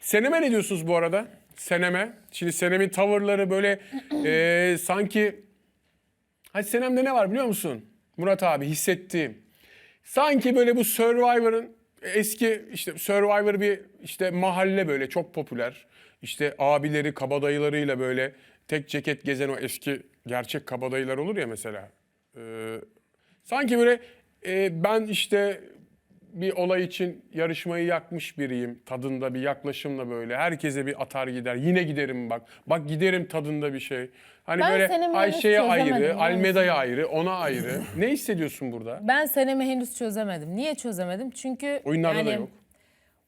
Seneme ne diyorsunuz bu arada? Seneme. Şimdi Senem'in tavırları böyle e, sanki... Hadi Senem'de ne var biliyor musun? Murat abi hissettiğim. Sanki böyle bu Survivor'ın eski işte Survivor bir işte mahalle böyle çok popüler. İşte abileri, kabadayılarıyla böyle tek ceket gezen o eski gerçek kabadayılar olur ya mesela. Ee, sanki böyle e, ben işte bir olay için yarışmayı yakmış biriyim tadında bir yaklaşımla böyle herkese bir atar gider yine giderim bak bak giderim tadında bir şey. Hani Ben böyle senin henüz Ayşe'ye çözemedim, ayrı, biliyor? Almeda'ya ayrı, ona ayrı. ne hissediyorsun burada? Ben senemi henüz çözemedim. Niye çözemedim? Çünkü Oyunlarda da yok.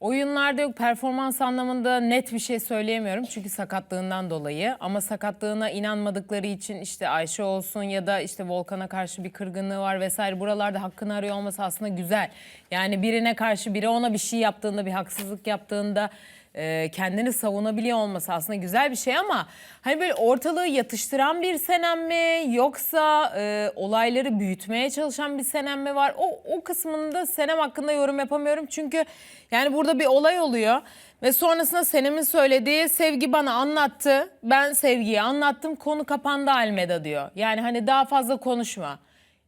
Oyunlarda yok. Performans anlamında net bir şey söyleyemiyorum. Çünkü sakatlığından dolayı. Ama sakatlığına inanmadıkları için işte Ayşe olsun ya da işte Volkan'a karşı bir kırgınlığı var vesaire. Buralarda hakkını arıyor olması aslında güzel. Yani birine karşı biri ona bir şey yaptığında, bir haksızlık yaptığında e, kendini savunabiliyor olması aslında güzel bir şey ama hani böyle ortalığı yatıştıran bir senem mi yoksa e, olayları büyütmeye çalışan bir senem mi var? O, o kısmında senem hakkında yorum yapamıyorum çünkü yani burada bir olay oluyor ve sonrasında Senem'in söylediği Sevgi bana anlattı. Ben Sevgi'ye anlattım konu kapandı Almeda diyor. Yani hani daha fazla konuşma.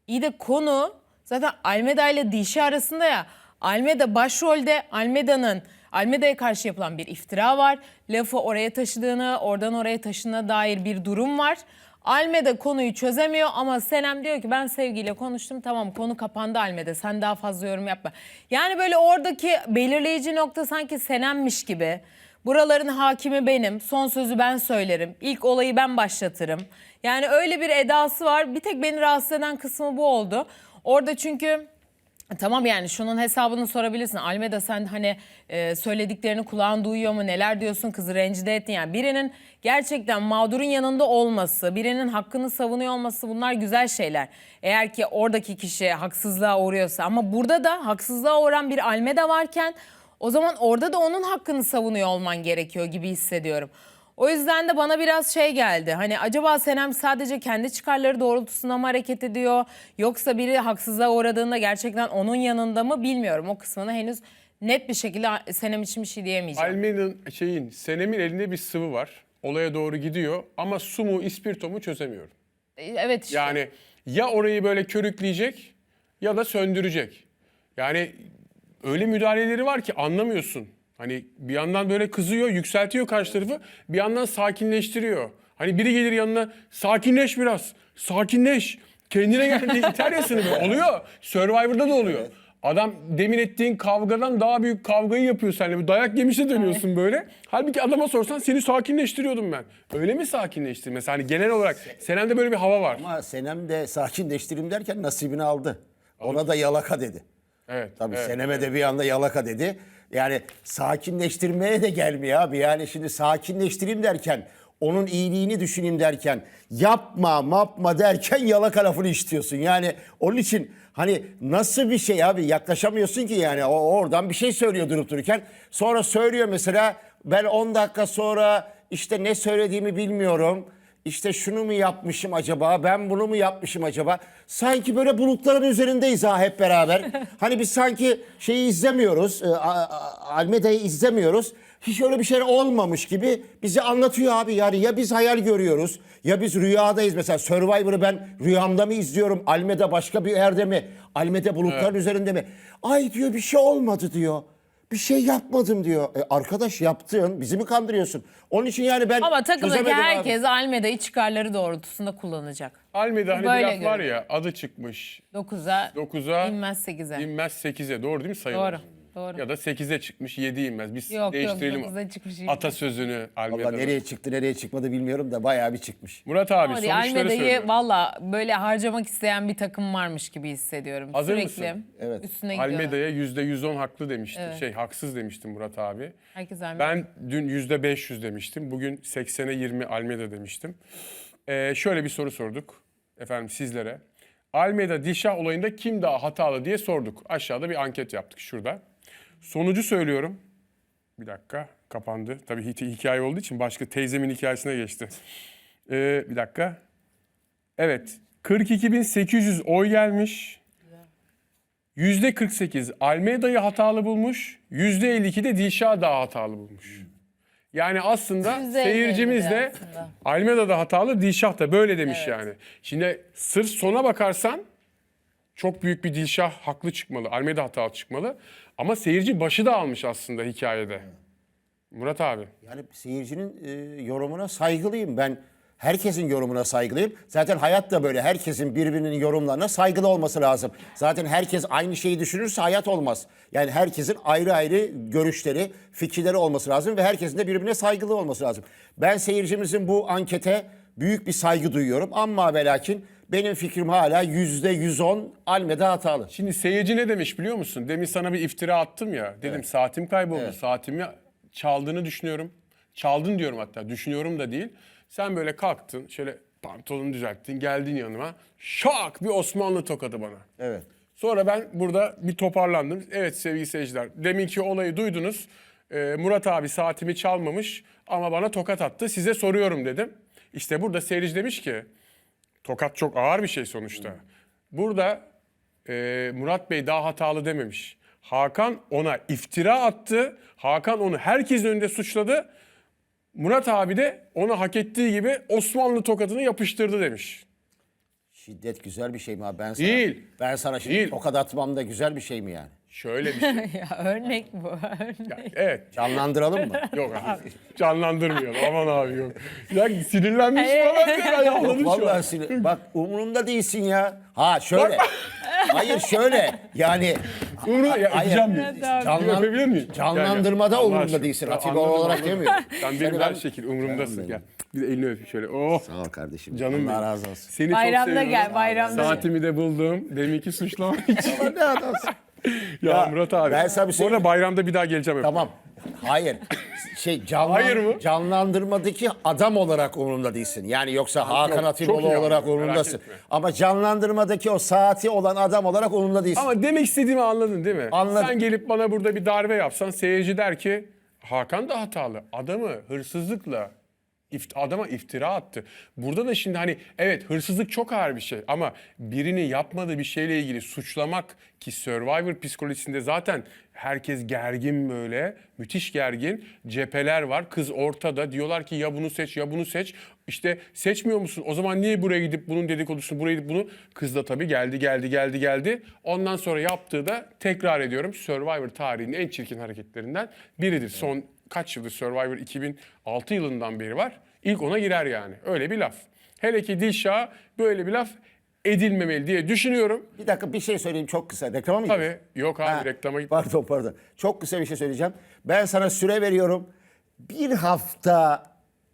İyi de konu zaten Almeda ile Dişi arasında ya. Almeda başrolde Almeda'nın Almeda'ya karşı yapılan bir iftira var. Lafı oraya taşıdığını, oradan oraya taşındığına dair bir durum var. Almeda konuyu çözemiyor ama Senem diyor ki ben sevgiyle konuştum tamam konu kapandı Almeda sen daha fazla yorum yapma. Yani böyle oradaki belirleyici nokta sanki Senem'miş gibi. Buraların hakimi benim, son sözü ben söylerim, ilk olayı ben başlatırım. Yani öyle bir edası var. Bir tek beni rahatsız eden kısmı bu oldu. Orada çünkü Tamam yani şunun hesabını sorabilirsin. Almeda sen hani e, söylediklerini kulağın duyuyor mu? Neler diyorsun? Kızı rencide ettin. Yani birinin gerçekten mağdurun yanında olması, birinin hakkını savunuyor olması bunlar güzel şeyler. Eğer ki oradaki kişi haksızlığa uğruyorsa. Ama burada da haksızlığa uğran bir Almeda varken o zaman orada da onun hakkını savunuyor olman gerekiyor gibi hissediyorum. O yüzden de bana biraz şey geldi. Hani acaba Senem sadece kendi çıkarları doğrultusunda mı hareket ediyor? Yoksa biri haksızlığa uğradığında gerçekten onun yanında mı bilmiyorum. O kısmını henüz net bir şekilde Senem için bir şey diyemeyeceğim. Almen'in şeyin, Senem'in elinde bir sıvı var. Olaya doğru gidiyor ama su mu, ispirto mu çözemiyorum. evet işte. Yani ya orayı böyle körükleyecek ya da söndürecek. Yani öyle müdahaleleri var ki anlamıyorsun. Hani bir yandan böyle kızıyor, yükseltiyor karşı tarafı, bir yandan sakinleştiriyor. Hani biri gelir yanına, sakinleş biraz, sakinleş, kendine gel diye iter ya seni böyle. Oluyor, Survivor'da da oluyor. Adam demin ettiğin kavgadan daha büyük kavgayı yapıyor seninle. Bir dayak yemişe dönüyorsun böyle. Halbuki adama sorsan seni sakinleştiriyordum ben. Öyle mi sakinleştir? Mesela hani genel olarak Senem'de böyle bir hava var. Ama Senem de sakinleştireyim derken nasibini aldı. Ona da yalaka dedi. Evet. Tabii evet. Senem'e de bir anda yalaka dedi. Yani sakinleştirmeye de gelmiyor abi. Yani şimdi sakinleştireyim derken, onun iyiliğini düşüneyim derken, yapma yapma derken yalaka lafını istiyorsun. Yani onun için hani nasıl bir şey abi yaklaşamıyorsun ki yani o oradan bir şey söylüyor durup dururken. Sonra söylüyor mesela ben 10 dakika sonra işte ne söylediğimi bilmiyorum. İşte şunu mu yapmışım acaba? Ben bunu mu yapmışım acaba? Sanki böyle bulutların üzerindeyiz ha hep beraber. hani biz sanki şeyi izlemiyoruz. e, Almeda'yı izlemiyoruz. Hiç öyle bir şey olmamış gibi bizi anlatıyor abi. Yani ya biz hayal görüyoruz ya biz rüyadayız. Mesela Survivor'ı ben rüyamda mı izliyorum? Almeda başka bir yerde mi? Almeda bulutların üzerinde mi? Ay diyor bir şey olmadı diyor. Bir şey yapmadım diyor. E arkadaş yaptın. Bizi mi kandırıyorsun? Onun için yani ben Ama takımdaki çözemedim abi. herkes Almeda'yı çıkarları doğrultusunda kullanacak. Almeda hani Böyle bir laf var görünüyor. ya adı çıkmış. 9'a 9'a inmez 8'e. inmez 8'e doğru değil mi sayılar? Doğru, doğru. Ya da 8'e çıkmış 7 inmez. Biz Yok, yok, değiştirelim 9'a çıkmış, yedi. atasözünü Valla nereye çıktı nereye çıkmadı bilmiyorum da bayağı bir çıkmış. Murat abi Ama sonuçları Almeda'yı söylüyorum. valla böyle harcamak isteyen bir takım varmış gibi hissediyorum. Hazır Sürekli mısın? Evet. üstüne gidiyorlar. Almeda'ya %110 haklı demiştim. Şey haksız demiştim Murat abi. Herkes Almeda. Ben dün %500 demiştim. Bugün 80'e 20 Almeda demiştim. Ee, şöyle bir soru sorduk efendim sizlere. Almeda Dişah olayında kim daha hatalı diye sorduk. Aşağıda bir anket yaptık şurada. Sonucu söylüyorum. Bir dakika kapandı. Tabii hi- hikaye olduğu için başka teyzemin hikayesine geçti. Ee, bir dakika. Evet 42.800 oy gelmiş. %48 Almeda'yı hatalı bulmuş. %52 de Dilşah daha hatalı bulmuş. Yani aslında seyircimiz de aslında. Almeda da hatalı, Dilşah da böyle demiş yani. Şimdi sırf sona bakarsan çok büyük bir Dilşah haklı çıkmalı. Almeda hatalı çıkmalı. Ama seyirci başı da almış aslında hikayede. Murat abi. Yani seyircinin e, yorumuna saygılıyım. Ben herkesin yorumuna saygılıyım. Zaten hayat da böyle. Herkesin birbirinin yorumlarına saygılı olması lazım. Zaten herkes aynı şeyi düşünürse hayat olmaz. Yani herkesin ayrı ayrı görüşleri, fikirleri olması lazım ve herkesin de birbirine saygılı olması lazım. Ben seyircimizin bu ankete büyük bir saygı duyuyorum. Ama ve lakin benim fikrim hala yüzde 110 Almeda hatalı. Şimdi seyirci ne demiş biliyor musun? Demin sana bir iftira attım ya. Dedim saatim kayboldu. Saatimi çaldığını düşünüyorum. Çaldın diyorum hatta. Düşünüyorum da değil. Sen böyle kalktın. Şöyle pantolonu düzelttin. Geldin yanıma. Şak bir Osmanlı tokadı bana. Evet. Sonra ben burada bir toparlandım. Evet sevgili seyirciler. Deminki olayı duydunuz. Ee, Murat abi saatimi çalmamış ama bana tokat attı. Size soruyorum dedim. İşte burada seyirci demiş ki tokat çok ağır bir şey sonuçta. Burada e, Murat Bey daha hatalı dememiş. Hakan ona iftira attı. Hakan onu herkesin önünde suçladı. Murat abi de ona hak ettiği gibi Osmanlı tokatını yapıştırdı demiş. Şiddet güzel bir şey mi abi? Ben sana, Değil. Ben sana şimdi Değil. tokat atmam da güzel bir şey mi yani? Şöyle bir şey. ya örnek bu. Örnek. Ya, evet Canlandıralım mı? Yok abi. Canlandırmıyor. Aman abi yok. Ya sinirlenmiş falan diye ayakladı şu an. Vallahi sinir- Bak umurumda değilsin ya. Ha şöyle. Hayır şöyle. Yani Umru, ya Hayır. öpeceğim Evet bir. abi. Bir öpebilir miyim? Canlandırmada. Allah umurumda değilsin. Atiba olarak demiyorum. Sen benim her ben- şekil umurumdasın. Gel. Bir de elini öpeyim şöyle. Oh. Sağ ol kardeşim. Canım Allah razı olsun. Seni Bayramda çok seviyorum. gel, bayramda. Saatimi de buldum. Deminki suçlama için. ne adamsın? ya, Ya, Murat abi. ben sana bir şey- Bu arada bayramda bir daha geleceğim. Tamam. Hayır. Şey canlan, Hayır mı? canlandırmadaki adam olarak umurumda değilsin. Yani yoksa Hakan çok Atiboğlu iyi olarak anladım, merak umurumdasın. etme. Ama canlandırmadaki o saati olan adam olarak umurumda değilsin. Ama demek istediğimi anladın değil mi? Anladım. Sen gelip bana burada bir darbe yapsan seyirci der ki Hakan da hatalı. Adamı hırsızlıkla ift- adama iftira attı. Burada da şimdi hani evet hırsızlık çok ağır bir şey ama birini yapmadığı bir şeyle ilgili suçlamak ki Survivor psikolojisinde zaten herkes gergin böyle müthiş gergin cepheler var. Kız ortada diyorlar ki ya bunu seç ya bunu seç. İşte seçmiyor musun? O zaman niye buraya gidip bunun dedikodusunu buraya gidip bunu? Kız da tabii geldi geldi geldi geldi. Ondan sonra yaptığı da tekrar ediyorum Survivor tarihinin en çirkin hareketlerinden biridir. Son kaç yıldır Survivor 2006 yılından beri var. İlk ona girer yani. Öyle bir laf. Hele ki Dilşah böyle bir laf edilmemeli diye düşünüyorum. Bir dakika bir şey söyleyeyim çok kısa. Reklama mı gidiyorsun? Tabii yok abi Ha, reklama git. Pardon pardon. Çok kısa bir şey söyleyeceğim. Ben sana süre veriyorum. Bir hafta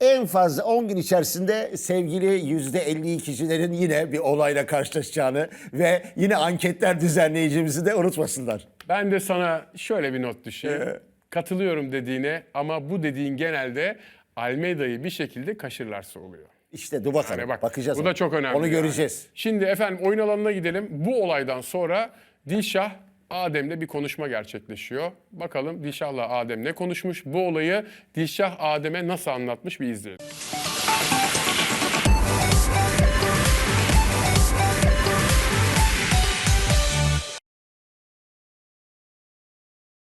en fazla 10 gün içerisinde sevgili %52'cilerin yine bir olayla karşılaşacağını ve yine anketler düzenleyicimizi de unutmasınlar. Ben de sana şöyle bir not düşeyim. Katılıyorum dediğine ama bu dediğin genelde Almeida'yı bir şekilde kaşırlarsa oluyor. İşte dur bakalım. Hani bak, Bakacağız. Bu ona. da çok önemli. Onu yani. göreceğiz. Şimdi efendim oyun alanına gidelim. Bu olaydan sonra Dilşah Adem'le bir konuşma gerçekleşiyor. Bakalım Dilşah'la Adem ne konuşmuş? Bu olayı Dilşah Adem'e nasıl anlatmış bir izleyelim.